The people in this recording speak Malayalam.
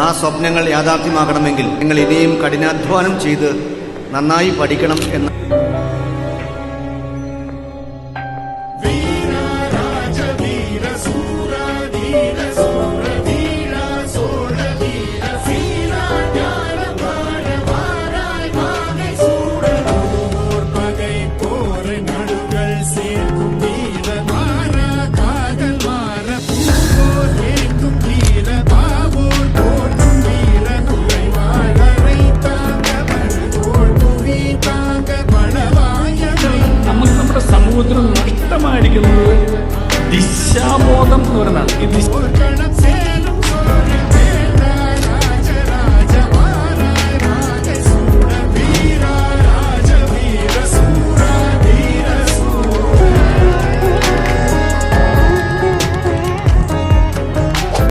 ആ സ്വപ്നങ്ങൾ യാഥാർത്ഥ്യമാകണമെങ്കിൽ നിങ്ങൾ ഇനിയും കഠിനാധ്വാനം ചെയ്ത് നന്നായി പഠിക്കണം എന്ന് സമുദ്രം നഷ്ടമായിരിക്കുന്നത് ദിശാബോധം എന്ന് പറഞ്ഞാൽ